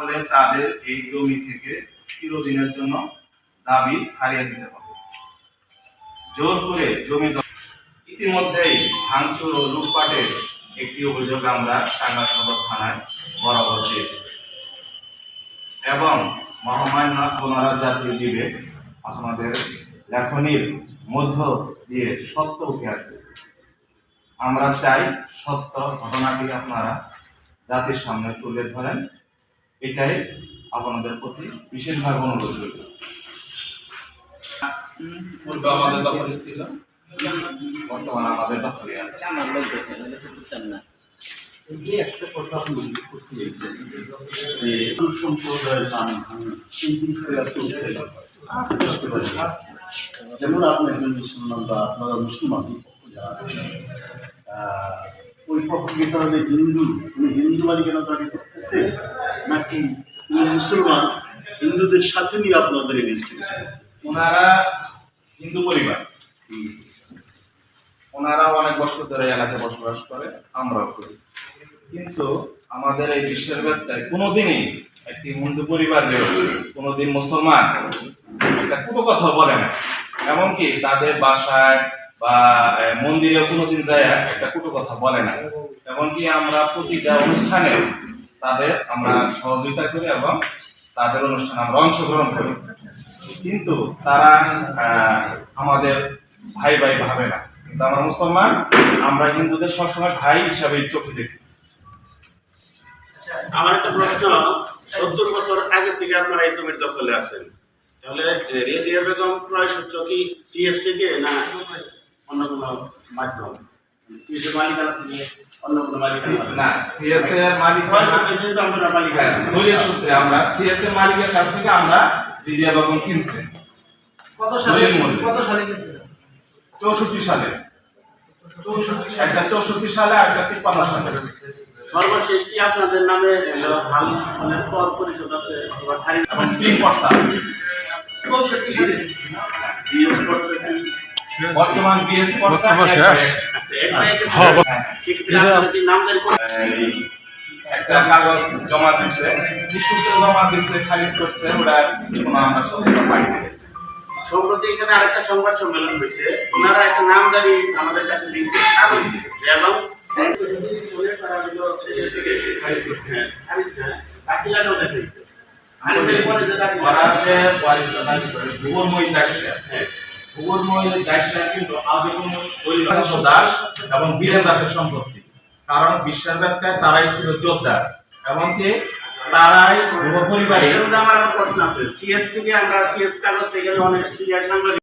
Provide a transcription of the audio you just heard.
ফলে তাদের এই জমি থেকে চিরদিনের জন্য দাবি ছাড়িয়ে দিতে হবে। জোর করে জমি ইতিমধ্যেই ভাঙচুর ও লুটপাটের একটি অভিযোগ আমরা টাঙ্গা সদর থানায় বরাবর দিয়েছি এবং মহামান্য ওনারা জাতীয় দিবে আপনাদের লেখনির মধ্য দিয়ে সত্য উঠে আসবে। আমরা চাই সত্য ঘটনাটি আপনারা জাতির সামনে তুলে ধরেন। এটাই আপনাদের প্রতি বিশেষভাবে অনুরোধ রইল। পূর্বে আমাদের দখলে ছিল। বর্তমানে আমাদের দখলে আছে। একটা কথা সম্প্রদায়ের। যেমন আপনি একজন মুসলমান বা আপনারা মুসলমান ওই পক্ষে তাহলে হিন্দু উনি হিন্দু মালিকানা দাবি করতেছে? নাকি মুসলমান হিন্দুদের সাথে নিয়ে আপনাদের এই ওনারা হিন্দু পরিবার। ওনারা অনেক বছর ধরে এলাকায় বসবাস করে আমরাও করি। কিন্তু আমাদের এই বিশ্বের ব্যাপ্তায় কোনোদিনই একটি হিন্দু পরিবারেও কোনোদিন মুসলমান। একটা কোনো কথা বলে না। এমনকি তাদের বাসায় বা আহ, মন্দিরেও কোনোদিন যায় একটা কুটো কথা বলে না। এমনকি আমরা প্রতিটা অনুষ্ঠানে তাদের আমরা সহযোগিতা করি এবং তাদের অনুষ্ঠানে আমরা অংশগ্রহণ করি। কিন্তু তারা আমাদের ভাই ভাই ভাবে না। কিন্তু আমরা মুসলমান, আমরা হিন্দুদের সবসময় ভাই হিসাবে চোখে দেখি। আমার একটা প্রশ্ন, সত্তর বছর আগে থেকে আপনারা এই জমির দখলে আছেন। তাহলে রেডিয়া বেগম ক্রয় সূত্র কি সিএস থেকে না অন্য কোনো মাধ্যম? থেকে? অন্য কোনো মালিকানা না সিএস এর মালিক ক্রয় সূত্রে যেহেতু আপনারা মালিকানা দলীয় সূত্রে আমরা সিএস এর মালিকের কাছ থেকে আমরা বিজয়া বেগম কিনছি। কত সালে কত সালে কিনছিলেন চৌষট্টি সালে। একটা চৌষট্টি সালে আর একটা তিপ্পান্ন সালে। সর্বশেষ কি আপনাদের নামে হাল ফলের পর পরিশোধ আছে এবং তিন পর্সা আছে। চৌষট্টি বর্তমান বিএস পর্সা একটা জমা দিচ্ছে সত্যতা পাইনি সম্প্রতি এখানে আরেকটা সংবাদ সম্মেলন হয়েছে ওনারা একটা নামদারি আমাদের কাছে দিচ্ছে এবং না, বাকিলাটাও দেখাইছে। ওরা যে বয়সটা দাবি হ্যাঁ, ভুবনময়ী দাসিয়া কিন্তু আজীবন হরিদাস দাস এবং বীরেন দাসের সম্পত্তি। কারণ বিশ্বের ব্যাখ্যায় তারাই ছিল যোদ্ধা এমনকি তারাই পূর্ব পরিবারে আমার প্রশ্ন আছে। সিএস থেকে আমরা সিএস কাগজ থেকে অনেক সিনিয়র সাংবাদিক